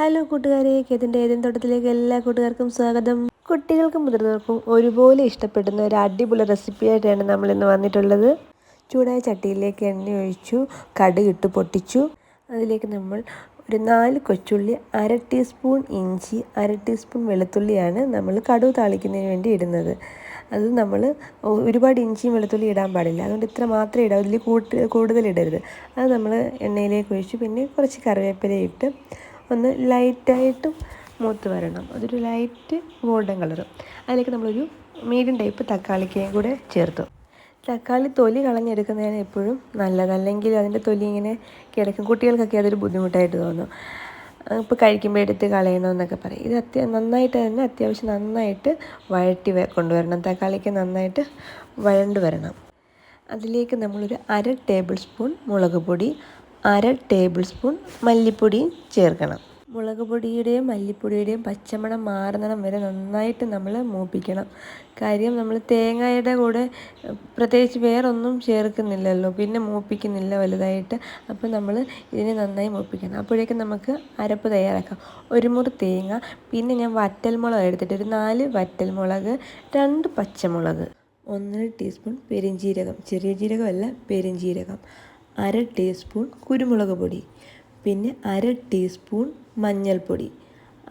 Hello കൂട്ടുകാരെ കേതിന്റെ ഏതെങ്കിലും തോട്ടത്തിലേക്ക് എല്ലാ കൂട്ടുകാർക്കും സ്വാഗതം. കുട്ടികൾക്കും മുതിർന്നവർക്കും ഒരുപോലെ ഇഷ്ടപ്പെടുന്ന ഒരു അടിപൊളി റെസിപ്പിയായിട്ടാണ് നമ്മൾ ഇന്ന് വന്നിട്ടുള്ളത്. ചൂടായ ചട്ടിയിലേക്ക് എണ്ണ ഒഴിച്ചു കടുകിട്ട് പൊട്ടിച്ചു. അതിലേക്ക് നമ്മൾ ഒരു നാല് കൊച്ചുള്ളി അര ടീസ്പൂൺ ഇഞ്ചി അര ടീസ്പൂൺ വെളുത്തുള്ളിയാണ് നമ്മൾ കടുവ് താളിക്കുന്നതിന് വേണ്ടി ഇടുന്നത്. അത് നമ്മൾ ഒരുപാട് ഇഞ്ചിയും വെളുത്തുള്ളി ഇടാൻ പാടില്ല. അതുകൊണ്ട് ഇത്ര മാത്രമേ ഇടാവൂ. ഇതിൽ കൂടുതൽ ഇടരുത്. അത് നമ്മൾ എണ്ണയിലേക്ക് ഒഴിച്ചു. പിന്നെ കുറച്ച് കറിവേപ്പില ഇട്ട് ഒന്ന് ലൈറ്റായിട്ട് മൂത്ത് വരണം. അതൊരു ലൈറ്റ് ഗോൾഡൻ കളർ അതിലേക്ക് നമ്മളൊരു മീഡിയം ടൈപ്പ് തക്കാളിക്കയും കൂടെ ചേർത്തു. തക്കാളി തൊലി കളഞ്ഞെടുക്കുന്നതാണ് എപ്പോഴും നല്ലത്. അല്ലെങ്കിൽ അതിന്റെ തൊലി ഇങ്ങനെ കിടക്കും. കുട്ടികൾക്കൊക്കെ അതൊരു ബുദ്ധിമുട്ടായിട്ട് തോന്നും. ഇപ്പോൾ കഴിക്കുമ്പോൾ എടുത്ത് കളയണമെന്നൊക്കെ പറയും. ഇത് അത്യ നന്നായിട്ട് തന്നെ അത്യാവശ്യം നന്നായിട്ട് വഴറ്റി കൊണ്ടുവരണം. തക്കാളിക്ക് നന്നായിട്ട് വഴണ്ടു വരണം. അതിലേക്ക് നമ്മളൊരു അര ടേബിൾ സ്പൂൺ മുളക് പൊടി അര ടേബിൾ സ്പൂൺ മല്ലിപ്പൊടിയും ചേർക്കണം. മുളക് പൊടിയുടെയും മല്ലിപ്പൊടിയുടെയും പച്ചമണം മാറുന്നിടം വരെ നന്നായിട്ട് നമ്മൾ മൂപ്പിക്കണം. കാര്യം നമ്മൾ തേങ്ങയുടെ കൂടെ പ്രത്യേകിച്ച് വേറൊന്നും ചേർക്കുന്നില്ലല്ലോ. പിന്നെ മൂപ്പിക്കുന്നില്ല വലുതായിട്ട്. അപ്പോൾ നമ്മൾ ഇതിനെ നന്നായി മൂപ്പിക്കണം. അപ്പോഴേക്കും നമുക്ക് അരപ്പ് തയ്യാറാക്കാം. ഒരു മുറി തേങ്ങ പിന്നെ ഞാൻ വറ്റൽമുളക് എടുത്തിട്ട് ഒരു നാല് വറ്റൽമുളക് രണ്ട് പച്ചമുളക് ഒന്നര ടീസ്പൂൺ പെരിഞ്ജീരകം ചെറിയ ജീരകമല്ല പെരിഞ്ജീരകം അര ടീസ്പൂൺ കുരുമുളക് പൊടി പിന്നെ അര ടീസ്പൂൺ മഞ്ഞൾപ്പൊടി.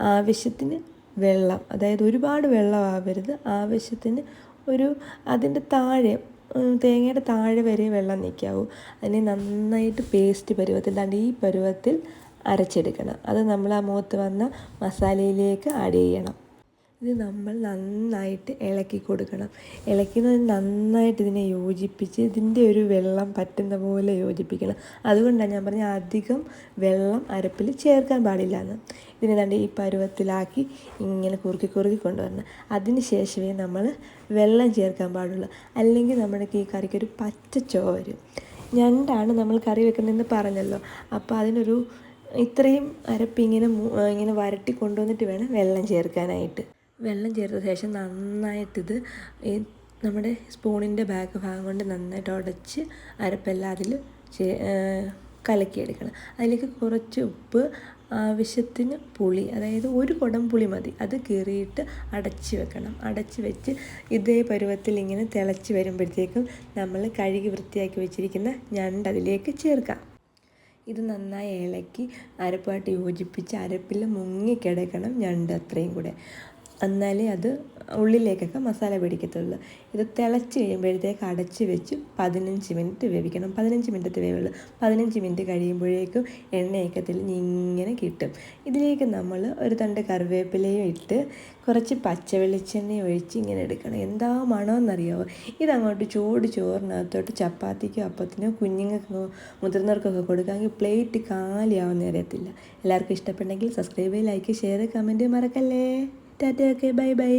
ആവശ്യത്തിന് വെള്ളം അതായത് ഒരുപാട് വെള്ളം ആവരുത്. ആവശ്യത്തിന് ഒരു അതിന്റെ താഴെ തേങ്ങയുടെ താഴെ വരെ വെള്ളം നിൽക്കാവൂ. അതിനെ നന്നായിട്ട് പേസ്റ്റ് പരുവത്തിൽ ദാണ്ട് ഈ പരുവത്തിൽ അരച്ചെടുക്കണം. അത് നമ്മൾ ആ മുഖത്ത് വന്ന മസാലയിലേക്ക് ആഡ് ചെയ്യണം. ഇത് നമ്മൾ നന്നായിട്ട് ഇളക്കി കൊടുക്കണം. ഇളക്കുന്നത് നന്നായിട്ട് ഇതിനെ യോജിപ്പിച്ച് ഇതിന്റെ ഒരു വെള്ളം പറ്റുന്ന പോലെ യോജിപ്പിക്കണം. അതുകൊണ്ടാണ് ഞാൻ പറഞ്ഞ അധികം വെള്ളം അരപ്പിൽ ചേർക്കാൻ പാടില്ല എന്ന്. ഇതിനെ തണ്ട് ഈ പരുവത്തിലാക്കി ഇങ്ങനെ കുറുക്കി കുറുക്കി കൊണ്ടുവരണം. അതിന് ശേഷമേ നമ്മൾ വെള്ളം ചേർക്കാൻ പാടുള്ളൂ. അല്ലെങ്കിൽ നമ്മുടെ ഈ കറിക്കൊരു പച്ച ചോ വരും. ഞണ്ടാണ് നമ്മൾ കറി വെക്കുന്നതെന്ന് പറഞ്ഞല്ലോ. അപ്പോൾ അതിനൊരു ഇത്രയും അരപ്പിങ്ങനെ ഇങ്ങനെ വരട്ടി കൊണ്ടുവന്നിട്ട് വേണം വെള്ളം ചേർക്കാനായിട്ട്. വെള്ളം ചേർത്ത ശേഷം നന്നായിട്ടിത് നമ്മുടെ സ്പൂണിന്റെ ബാക്ക് ഭാഗം കൊണ്ട് നന്നായിട്ട് ഉടച്ച് അരപ്പെല്ലാം അതിൽ കലക്കിയെടുക്കണം. അതിലേക്ക് കുറച്ച് ഉപ്പ് ആവശ്യത്തിന് പുളി അതായത് ഒരു കുടം പുളി മതി. അത് കീറിയിട്ട് അടച്ച് വെക്കണം. അടച്ച് വെച്ച് ഇതേ പരുവത്തിൽ ഇങ്ങനെ തിളച്ച് വരുമ്പോഴത്തേക്കും നമ്മൾ കഴുകി വൃത്തിയാക്കി വെച്ചിരിക്കുന്ന ഞണ്ട് അതിലേക്ക് ചേർക്കാം. ഇത് നന്നായി ഇളക്കി അരപ്പായിട്ട് യോജിപ്പിച്ച് അരപ്പിൽ മുങ്ങിക്കിടക്കണം ഞണ്ട് അത്രയും കൂടെ. എന്നാലേ അത് ഉള്ളിലേക്കൊക്കെ മസാല പിടിക്കത്തുള്ളൂ. ഇത് തിളച്ച് കഴിയുമ്പോഴത്തേക്ക് അടച്ച് വെച്ച് പതിനഞ്ച് മിനിറ്റ് വേവിക്കണം. പതിനഞ്ച് മിനിറ്റ് വേവുള്ളൂ. പതിനഞ്ച് മിനിറ്റ് കഴിയുമ്പോഴേക്കും എണ്ണയൊക്കെ തെളിഞ്ഞ് ഇങ്ങനെ കിട്ടും. ഇതിലേക്ക് നമ്മൾ ഒരു തണ്ട് കറിവേപ്പിലയും ഇട്ട് കുറച്ച് പച്ച വെളിച്ചെണ്ണ ഒഴിച്ച് ഇങ്ങനെ എടുക്കണം. എന്താ മണമെന്നറിയാമോ ഇതങ്ങോട്ട് ചൂട് ചോറിനകത്തോട്ട് ചപ്പാത്തിക്കോ അപ്പത്തിനോ കുഞ്ഞുങ്ങൾക്ക് മുതിർന്നവർക്കൊക്കെ കൊടുക്കാമെങ്കിൽ പ്ലേറ്റ് കാലിയാവുന്ന അറിയത്തില്ല എല്ലാവർക്കും ഇഷ്ടപ്പെട്ടെങ്കിൽ സബ്സ്ക്രൈബ് ലൈക്ക് ഷെയർ കമന്റ് മറക്കല്ലേ? Tata okay bye bye